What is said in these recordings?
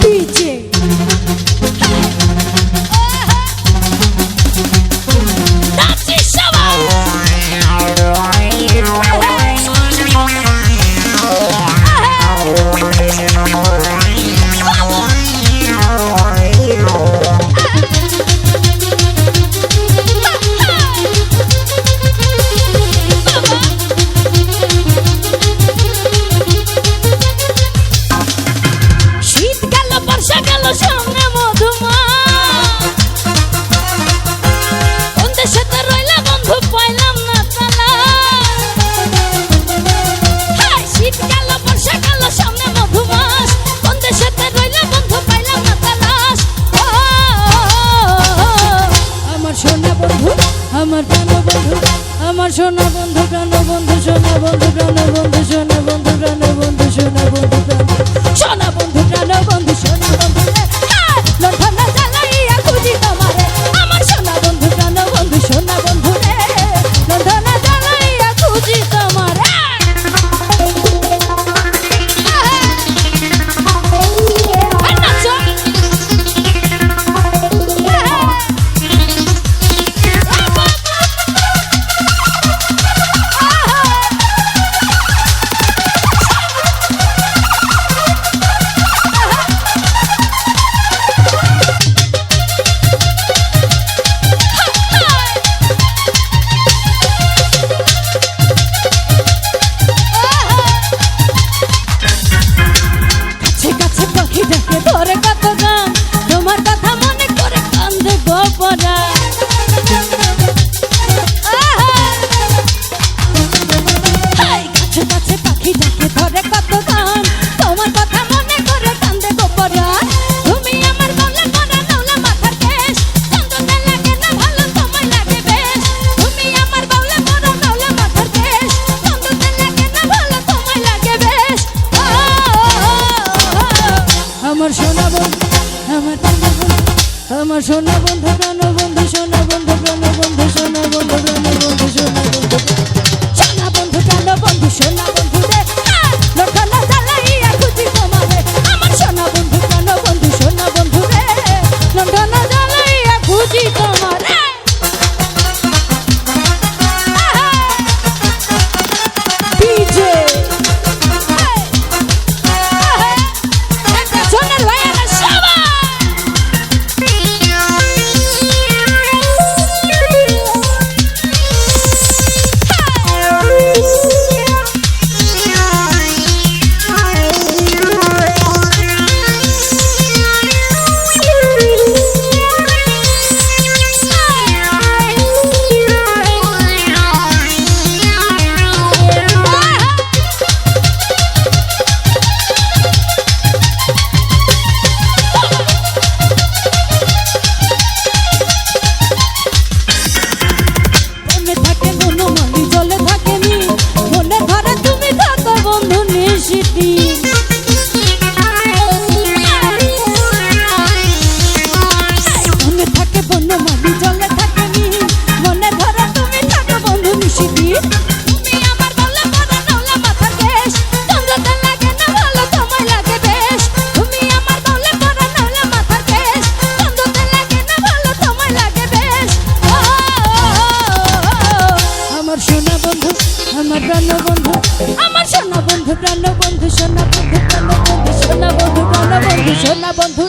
DJ आप কোন বন্ধু সোনা বন্ধু কোন বন্ধু সোনা বন্ধু কোন বন্ধু সোনা বন্ধু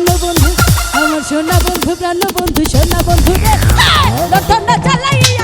প্রাণ বন্ধু আমার সোনা বন্ধু প্রাণ বন্ধু সোনা বন্ধু রে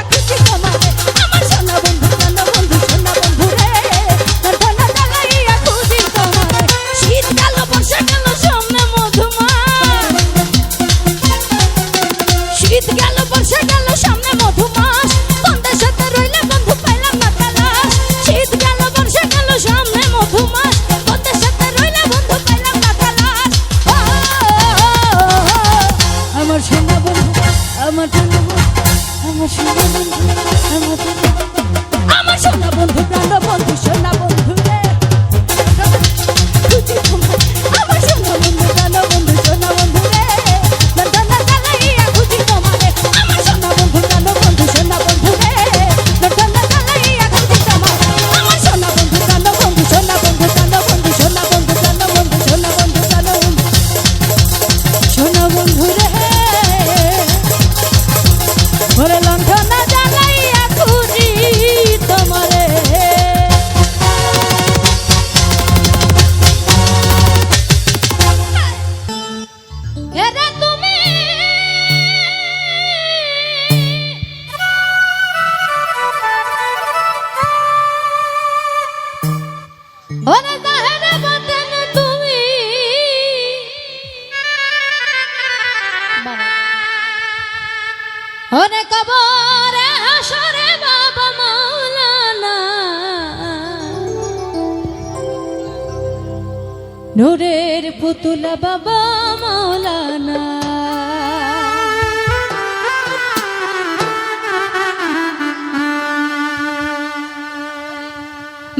রসুল বাবা মৌলানা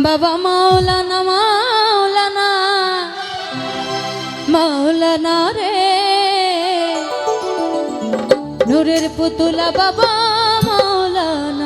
বাবা মৌলানা মৌলানা মৌলানা রে। নূরের পুতুলা বাবা মৌলানা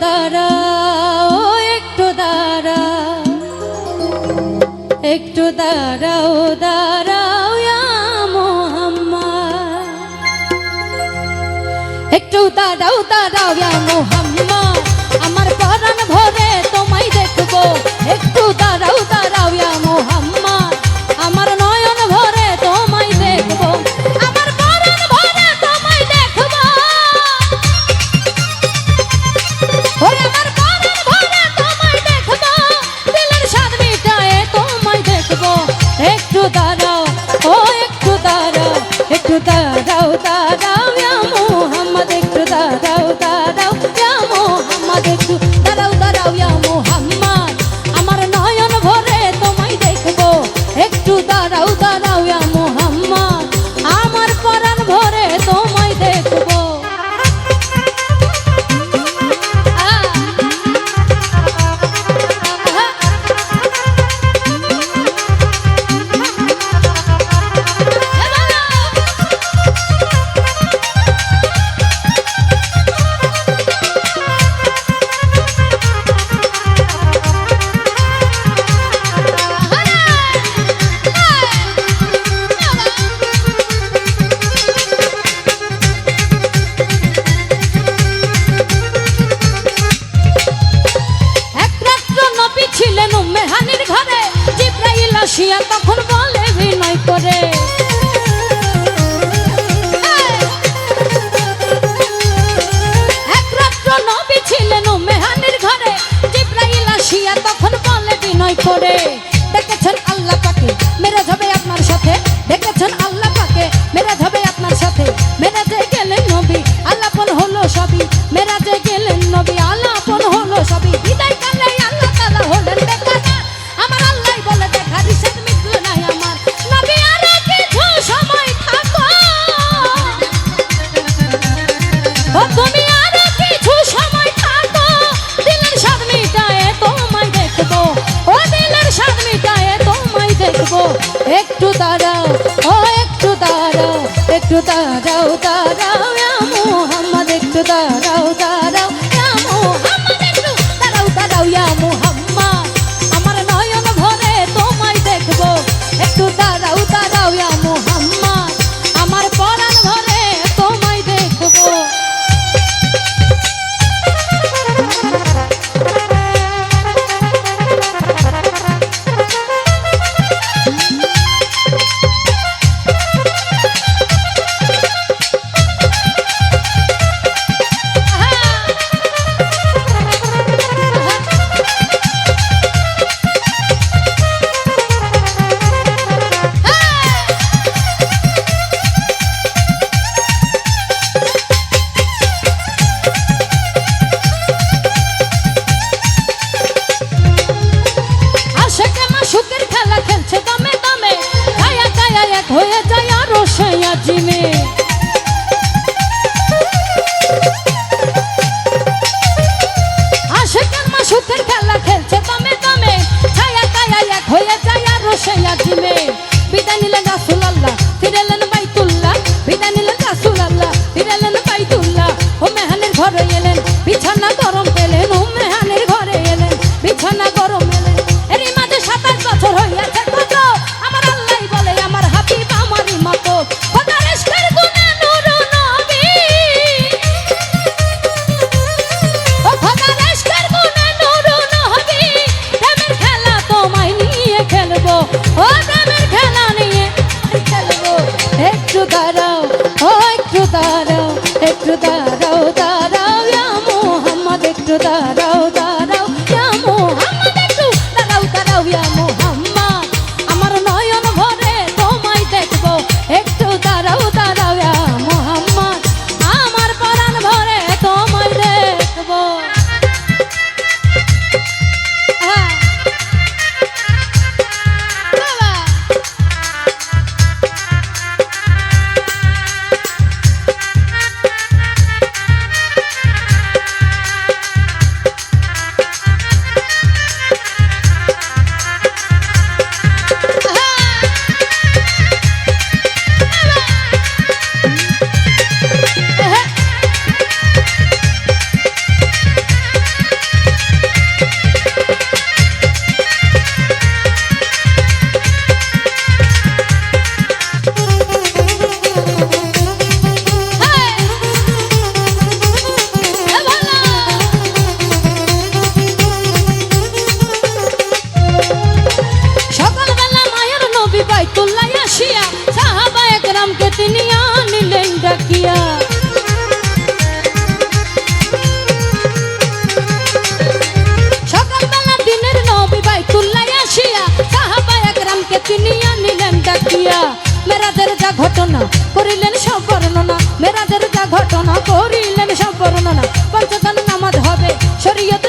দাঁড়া ও একটু দাঁড়া। একটু দাঁড়াও দাঁড়াও মোহাম্মা একটু দাঁড়াও দাঁড়াও মোহাম্মা দাও দাদা মোহাম্মদ তারাও কিনিয়া নিলেন ডাকিয়া মেরাদের যা ঘটনা করিলেন সব বর্ণনা মেরাদের যা ঘটনা করিলেন সব বর্ণনা পঞ্চকান নামাজ হবে, শরীয়ত